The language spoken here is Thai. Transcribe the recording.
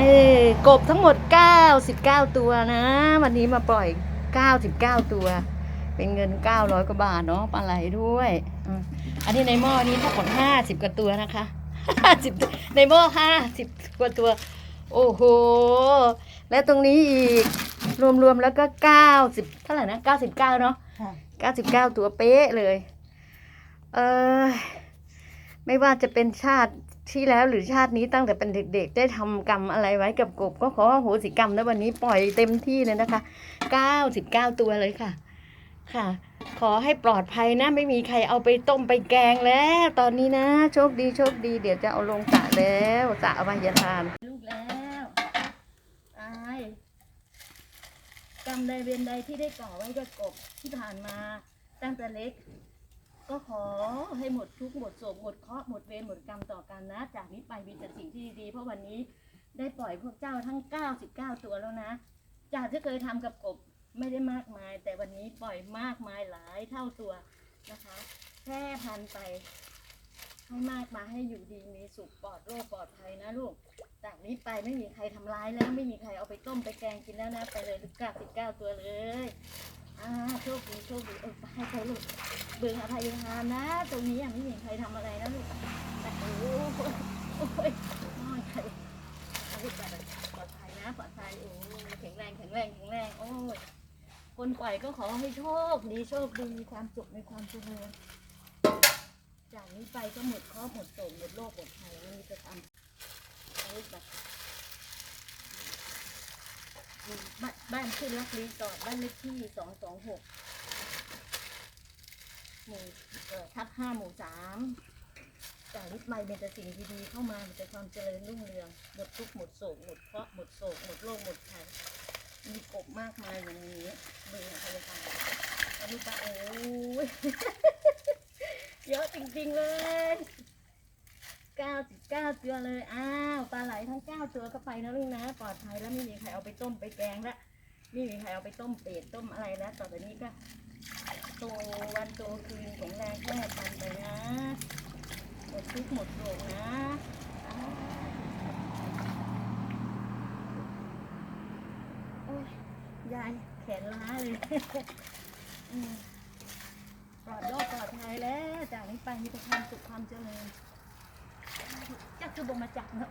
เอ้ยกบทั้งหมด 99 ตัวนะ วันนี้มาปล่อย 99 ตัว เป็นเงิน 900 กว่าบาทเนาะปลาไหลด้วยอันนี้ในหม้อนี้ทั้งหมด 50 กว่าตัวนะคะ50ในหม้อ50 กว่าตัว โอ้โห และตรงนี้อีกรวมๆแล้วก็ 90 เท่าไหร่นะ 99 เนาะค่ะ99 ตัวเป๊ะเลย เออไม่ว่าจะเป็นชาติ ที่แล้วหรือชาตินี้ตั้งแต่เป็นเด็กๆ ได้ทำกรรมอะไรไว้กับกบ ก็ขอโหสิกรรมนะวันนี้ปล่อยเต็มที่เลยนะคะ99ตัวเลยค่ะ ค่ะ ขอให้ปลอดภัยนะ ไม่มีใครเอาไปต้มไปแกงแล้ว ตอนนี้นะ โชคดีโชคดีเดี๋ยวจะเอาลงสระแล้วสระอภัยทานลูกแล้วตายกรรมใดเวรใดที่ได้ก่อไว้กับกบที่ผ่านมาตั้งแต่เล็ก ก็ขอให้หมดทุกข์หมดโศกหมดเคราะห์หมดเวรหมดกรรมต่อกันนะ จากนี้ไปมีแต่สิ่งที่ดีๆเพราะวันนี้ได้ปล่อยพวกเจ้าทั้ง 99 ตัวแล้วนะ จากที่เคยทำกับกบไม่ได้มากมาย แต่วันนี้ปล่อยมากมายหลายเท่าตัวนะคะแพร่พันไป ให้มากมาให้อยู่ดีมีสุขปลอดโรคปลอดภัยนะลูก จากนี้ไปไม่มีใครทำร้ายแล้วไม่มีใครเอาไปต้มไปแกงกินแล้วนะ ไปเลยลูกกาสิบเก้าตัวเลยอ่าโชคดีโชคดีเออไปให้ใครลูก เบื่ออภัยทานนะ ตรงนี้อะไม่มีใครทำอะไรนะลูกแต่โอ้โหโอ้ยน้อยใครลูกไปเลยปลอดภัยนะปลอดภัยโอ้ยแข็งแรงแข็งแรงแข็งแรงโอ้ยคนปล่อยก็ขอให้โชคดีโชคดีมีความสุขในความเจริญจากนี้ไปก็หมดเคราะห์หมดโศกหมดโรคหมดภัยไม่มีจะทำเอาลูกไปอืมบ้านบ้านขึ้นรักรีสอร์ทบ้านเลขที่สองสองหก หมู่ทับห้าหมู่สามจากนี้ไปเป็นแต่สิ่งดีๆเข้ามามีแต่ความเจริญรุ่งเรืองหมดทุกข์หมดโศกหมดเคราะห์หมดโศกหมดโรคหมดภัยมีกบมากมายอย่างนี้เบื่อพยาบาลอันนี้ปะโอ้ยเยอะจริงๆเลยเก้าสิบเก้าตัวเลย อ้าวปลาไหลทั้งเก้าตัวก็ไปนะลูกนะปลอดภัยแล้วไม่มีใครเอาไปต้มไปแกงละไม่มีใครเอาไปต้มเป็ดต้มอะไรแล้วต่อไปนี้ก็ โตวันโตคืนแข็งแรงแค่พันไปนะหมดทุกหมดโศกนะโอ้ยยายแขนล้าเลยปลอดโรคปลอดภัยแล้ว จากนี้ไปมีแต่ความสุขความเจริญจักคือบมาจักเนาะ